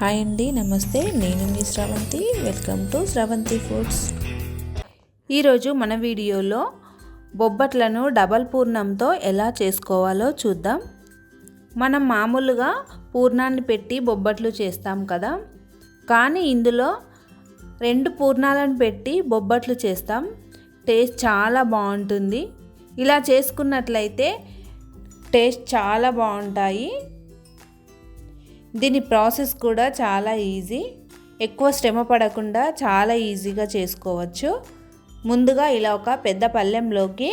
Hi అండి నమస్తే. నేను మీ Sravanthi. Welcome to Sravanthi foods ఈరోజు మన వీడియోలో బొబ్బట్లను డబల్ పూర్ణంతో ఎలా చేసుకోవాలో చూద్దాం. మనం మామూలుగా పూర్ణాన్ని పెట్టి బొబ్బట్లు చేస్తాం కదా. కానీ ఇందులో రెండు పూర్ణాలను పెట్టి బొబ్బట్లు చేస్తాం. టేస్ట్ చాలా బాగుంటుంది. ఇలా చేసుకున్నట్లయితే టేస్ట్ చాలా బాగుంటాయి. దీని ప్రాసెస్ కూడా చాలా ఈజీ. ఎక్కువ శ్రమ పడకుండా చాలా ఈజీగా చేసుకోవచ్చు. ముందుగా ఇలా ఒక పెద్ద పళ్ళెంలోకి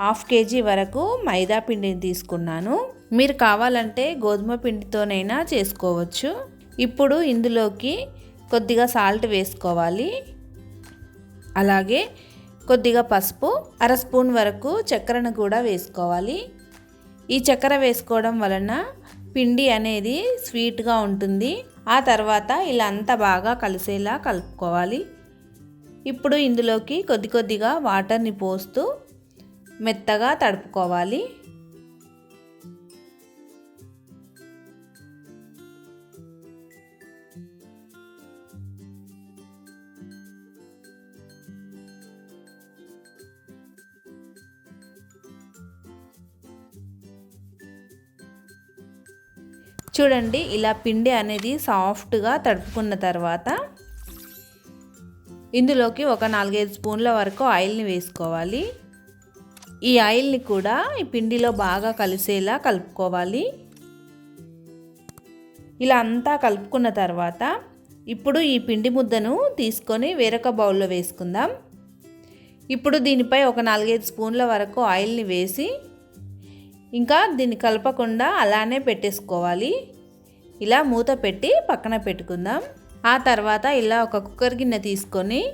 హాఫ్ కేజీ వరకు మైదా పిండిని తీసుకున్నాను. మీరు కావాలంటే గోధుమ పిండితోనైనా చేసుకోవచ్చు. ఇప్పుడు ఇందులోకి కొద్దిగా సాల్ట్ వేసుకోవాలి. అలాగే కొద్దిగా పసుపు అర స్పూన్ వరకు చక్కెరను కూడా వేసుకోవాలి. ఈ చక్కెర వేసుకోవడం వలన పిండి అనేది స్వీట్గా ఉంటుంది. ఆ తర్వాత ఇలా అంతా బాగా కలిసేలా కలుపుకోవాలి. ఇప్పుడు ఇందులోకి కొద్ది కొద్దిగా వాటర్ని పోస్తూ మెత్తగా తడుపుకోవాలి. చూడండి ఇలా పిండి అనేది సాఫ్ట్గా తడుపుకున్న తర్వాత ఇందులోకి ఒక నాలుగైదు స్పూన్ల వరకు ఆయిల్ని వేసుకోవాలి. ఈ ఆయిల్ని కూడా ఈ పిండిలో బాగా కలిసేలా కలుపుకోవాలి. ఇలా అంతా కలుపుకున్న తర్వాత ఇప్పుడు ఈ పిండి ముద్దను తీసుకొని వేరొక బౌల్లో వేసుకుందాం. ఇప్పుడు దీనిపై ఒక నాలుగైదు స్పూన్ల వరకు ఆయిల్ని వేసి ఇంకా దీన్ని కలపకుండా అలానే పెట్టేసుకోవాలి. ఇలా మూత పెట్టి పక్కన పెట్టుకుందాం. ఆ తర్వాత ఇలా ఒక కుక్కర్ గిన్నె తీసుకొని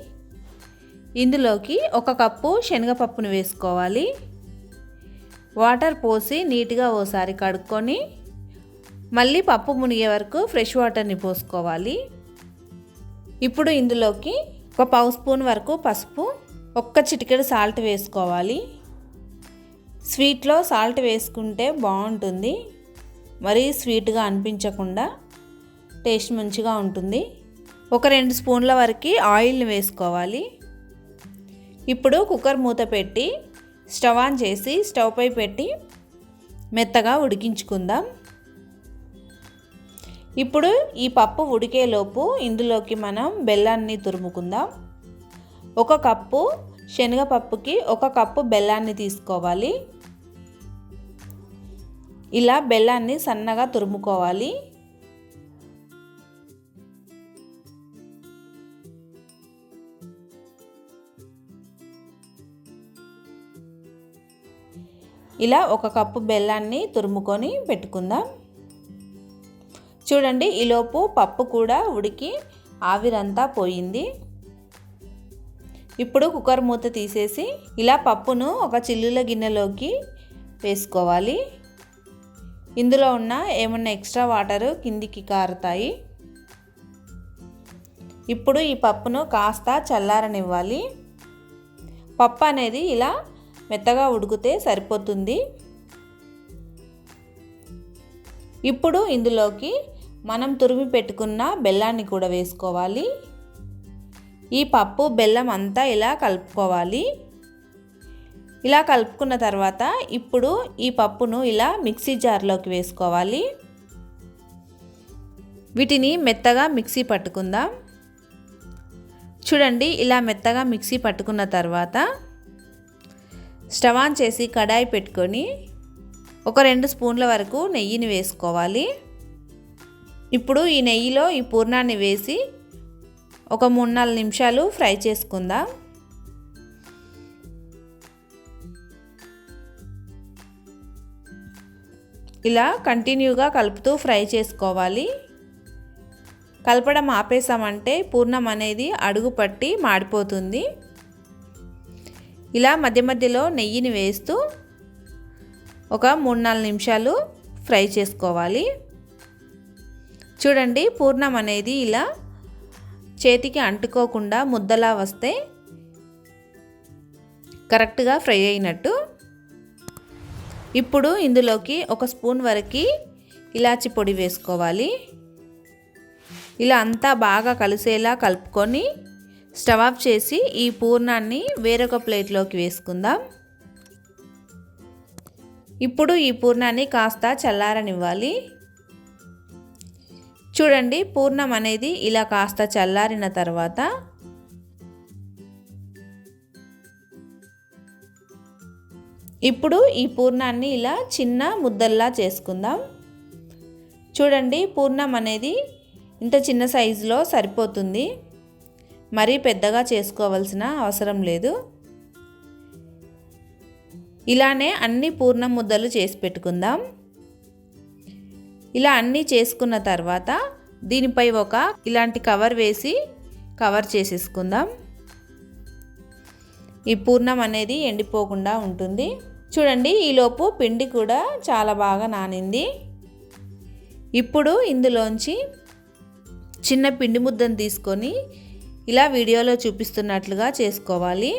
ఇందులోకి ఒక కప్పు శనగపప్పును వేసుకోవాలి. వాటర్ పోసి నీట్గా ఓసారి కడుక్కొని మళ్ళీ పప్పు మునిగే వరకు ఫ్రెష్ వాటర్ని పోసుకోవాలి. ఇప్పుడు ఇందులోకి ఒక పావు స్పూన్ వరకు పసుపు ఒక్క చిటికెడు సాల్ట్ వేసుకోవాలి. స్వీట్లో సాల్ట్ వేసుకుంటే బాగుంటుంది. మరీ స్వీట్గా అనిపించకుండా టేస్ట్ మంచిగా ఉంటుంది. ఒక రెండు స్పూన్ల వరకు ఆయిల్ని వేసుకోవాలి. ఇప్పుడు కుక్కర్ మూత పెట్టి స్టవ్ ఆన్ చేసి స్టవ్ పై పెట్టి మెత్తగా ఉడికించుకుందాం. ఇప్పుడు ఈ పప్పు ఉడికేలోపు ఇందులోకి మనం బెల్లాన్ని తురుముకుందాం. ఒక కప్పు శనగపప్పుకి ఒక కప్పు బెల్లాన్ని తీసుకోవాలి. ఇలా బెల్లాన్ని సన్నగా తురుముకోవాలి. ఇలా ఒక కప్పు బెల్లాన్ని తురుముకొని పెట్టుకుందాం. చూడండి ఈలోపు పప్పు కూడా ఉడికి ఆవిరంతా పోయింది. ఇప్పుడు కుక్కర్ మూత తీసేసి ఇలా పప్పును ఒక చిల్లుల గిన్నెలోకి వేసుకోవాలి. ఇందులో ఉన్న ఏమన్నా ఎక్స్ట్రా వాటరు కిందికి కారుతాయి. ఇప్పుడు ఈ పప్పును కాస్త చల్లారనివ్వాలి. పప్పు అనేది ఇలా మెత్తగా ఉడికితే సరిపోతుంది. ఇప్పుడు ఇందులోకి మనం తురిమి పెట్టుకున్న బెల్లాన్ని కూడా వేసుకోవాలి. ఈ పప్పు బెల్లం అంతా ఇలా కలుపుకోవాలి. ఇలా కలుపుకున్న తర్వాత ఇప్పుడు ఈ పప్పును ఇలా మిక్సీ జార్లోకి వేసుకోవాలి. వీటిని మెత్తగా మిక్సీ పట్టుకుందాం. చూడండి ఇలా మెత్తగా మిక్సీ పట్టుకున్న తర్వాత స్టవ్ ఆన్ చేసి కడాయి పెట్టుకొని ఒక రెండు స్పూన్ల వరకు నెయ్యిని వేసుకోవాలి. ఇప్పుడు ఈ నెయ్యిలో ఈ పూర్ణాన్ని వేసి ఒక మూడు నాలుగు నిమిషాలు ఫ్రై చేసుకుందాం. ఇలా కంటిన్యూగా కలుపుతూ ఫ్రై చేసుకోవాలి. కలపడం ఆపేసామంటే పూర్ణం అనేది అడుగు పట్టి మాడిపోతుంది. ఇలా మధ్య మధ్యలో నెయ్యిని వేస్తూ ఒక మూడు నాలుగు నిమిషాలు ఫ్రై చేసుకోవాలి. చూడండి పూర్ణం అనేది ఇలా చేతికి అంటుకోకుండా ముద్దలా వస్తే కరెక్ట్గా ఫ్రై అయినట్టు. ఇప్పుడు ఇందులోకి ఒక స్పూన్ వరకు ఇలాచి పొడి వేసుకోవాలి. ఇలా అంతా బాగా కలిసేలా కలుపుకొని స్టవ్ ఆఫ్ చేసి ఈ పూర్ణాన్ని వేరొక ప్లేట్లోకి వేసుకుందాం. ఇప్పుడు ఈ పూర్ణాన్ని కాస్త చల్లారనివ్వాలి. చూడండి పూర్ణం అనేది ఇలా కాస్త చల్లారిన తర్వాత ఇప్పుడు ఈ పూర్ణాన్ని ఇలా చిన్న ముద్దల్లా చేసుకుందాం. చూడండి పూర్ణం అనేది ఇంత చిన్న సైజులో సరిపోతుంది. మరీ పెద్దగా చేసుకోవాల్సిన అవసరం లేదు. ఇలానే అన్ని పూర్ణ ముద్దలు చేసి పెట్టుకుందాం. ఇలా అన్నీ చేసుకున్న తర్వాత దీనిపై ఒక ఇలాంటి కవర్ వేసి కవర్ చేసేసుకుందాం. ఈ పూర్ణం అనేది ఎండిపోకుండా ఉంటుంది. చూడండి ఈలోపు పిండి కూడా చాలా బాగా నానింది. ఇప్పుడు ఇందులోంచి చిన్న పిండి ముద్దను తీసుకొని ఇలా వీడియోలో చూపిస్తున్నట్లుగా చేసుకోవాలి.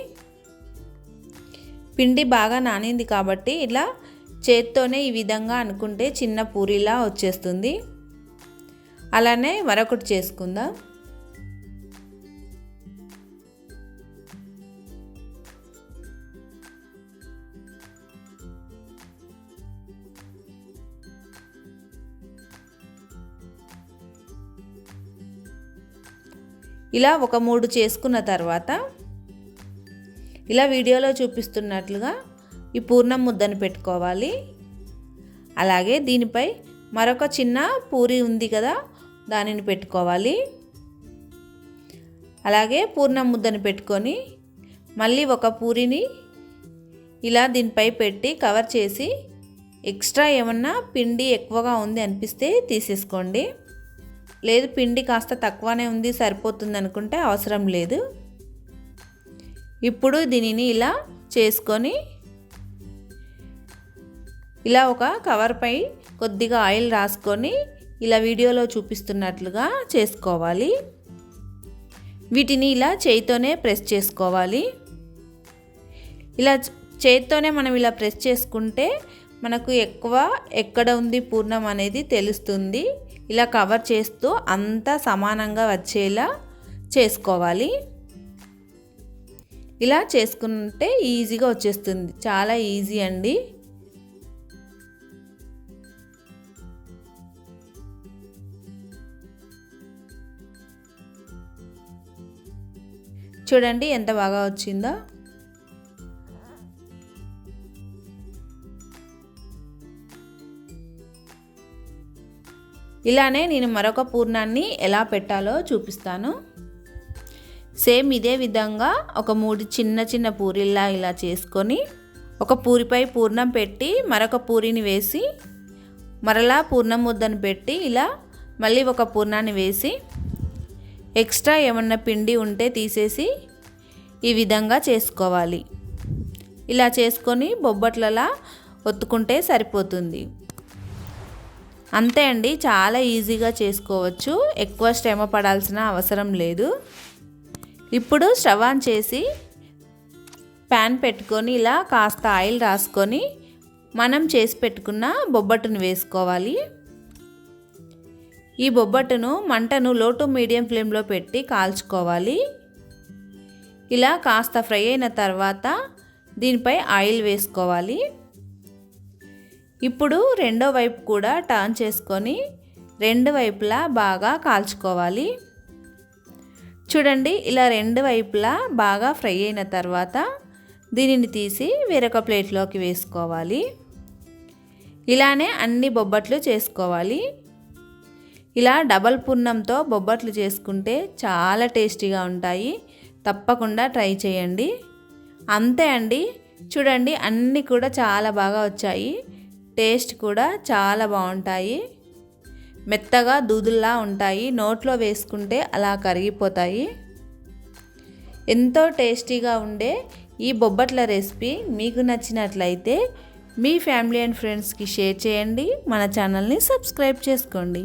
పిండి బాగా నానింది కాబట్టి ఇలా చేత్తోనే ఈ విధంగా అనుకుంటే చిన్న పూరిలా వచ్చేస్తుంది. అలానే మరొకటి చేసుకుందాం. ఇలా ఒక మూడు చేసుకున్న తర్వాత ఇలా వీడియోలో చూపిస్తున్నట్లుగా ఈ పూర్ణం ముద్దను పెట్టుకోవాలి. అలాగే దీనిపై మరొక చిన్న పూరి ఉంది కదా దానిని పెట్టుకోవాలి. అలాగే పూర్ణం ముద్దను పెట్టుకొని మళ్ళీ ఒక పూరిని ఇలా దీనిపై పెట్టి కవర్ చేసి ఎక్స్ట్రా ఏమన్నా పిండి ఎక్కువగా ఉంది అనిపిస్తే తీసేసుకోండి. లేదు పిండి కాస్త తక్కువనే ఉంది సరిపోతుంది అనుకుంటే అవసరం లేదు. ఇప్పుడు దీనిని ఇలా చేసుకొని ఇలా ఒక కవర్పై కొద్దిగా ఆయిల్ రాసుకొని ఇలా వీడియోలో చూపిస్తున్నట్లుగా చేసుకోవాలి. వీటిని ఇలా చేయితోనే ప్రెస్ చేసుకోవాలి. ఇలా చేతితోనే మనం ఇలా ప్రెస్ చేసుకుంటే మనకు ఎక్కువ ఎక్కడ ఉంది పూర్ణం అనేది తెలుస్తుంది. ఇలా కవర్ చేస్తూ అంతా సమానంగా వచ్చేలా చేసుకోవాలి. ఇలా చేసుకుంటే ఈజీగా వచ్చేస్తుంది. చాలా ఈజీ అండి. చూడండి ఎంత బాగా వచ్చిందో. ఇలానే నేను మరొక పూర్ణాన్ని ఎలా పెట్టాలో చూపిస్తాను. సేమ్ ఇదే విధంగా ఒక మూడు చిన్న చిన్న పూరిల్లా ఇలా చేసుకొని ఒక పూరిపై పూర్ణం పెట్టి మరొక పూరిని వేసి మరలా పూర్ణం ముద్దను పెట్టి ఇలా మళ్ళీ ఒక పూర్ణాన్ని వేసి ఎక్స్ట్రా ఏమన్నా పిండి ఉంటే తీసేసి ఈ విధంగా చేసుకోవాలి. ఇలా చేసుకొని బొబ్బట్లలా ఒత్తుకుంటే సరిపోతుంది. అంతే అండి చాలా ఈజీగా చేసుకోవచ్చు. ఎక్కువ శ్రమ పడాల్సిన అవసరం లేదు. ఇప్పుడు స్టవ్ ఆన్ చేసి ప్యాన్ పెట్టుకొని ఇలా కాస్త ఆయిల్ రాసుకొని మనం చేసి పెట్టుకున్న బొబ్బట్టును వేసుకోవాలి. ఈ బొబ్బట్టును మంటను లో టు మీడియం ఫ్లేమ్లో పెట్టి కాల్చుకోవాలి. ఇలా కాస్త ఫ్రై అయిన తర్వాత దీనిపై ఆయిల్ వేసుకోవాలి. ఇప్పుడు రెండో వైపు కూడా టర్న్ చేసుకొని రెండు వైపులా బాగా కాల్చుకోవాలి. చూడండి ఇలా రెండు వైపులా బాగా ఫ్రై అయిన తర్వాత దీనిని తీసి వేరొక ప్లేట్లోకి వేసుకోవాలి. ఇలానే అన్ని బొబ్బట్లు చేసుకోవాలి. ఇలా డబల్ పున్నంతో బొబ్బట్లు చేసుకుంటే చాలా టేస్టీగా ఉంటాయి. తప్పకుండా ట్రై చేయండి. అంతే అండి. చూడండి అన్నీ కూడా చాలా బాగా వచ్చాయి. టేస్ట్ కూడా చాలా బాగుంటాయి. మెత్తగా దూదుల్లా ఉంటాయి. నోట్లో వేసుకుంటే అలా కరిగిపోతాయి. ఎంతో టేస్టీగా ఉండే ఈ బొబ్బట్ల రెసిపీ మీకు నచ్చినట్లయితే మీ ఫ్యామిలీ అండ్ ఫ్రెండ్స్కి షేర్ చేయండి. మన ఛానల్ని సబ్స్క్రైబ్ చేసుకోండి.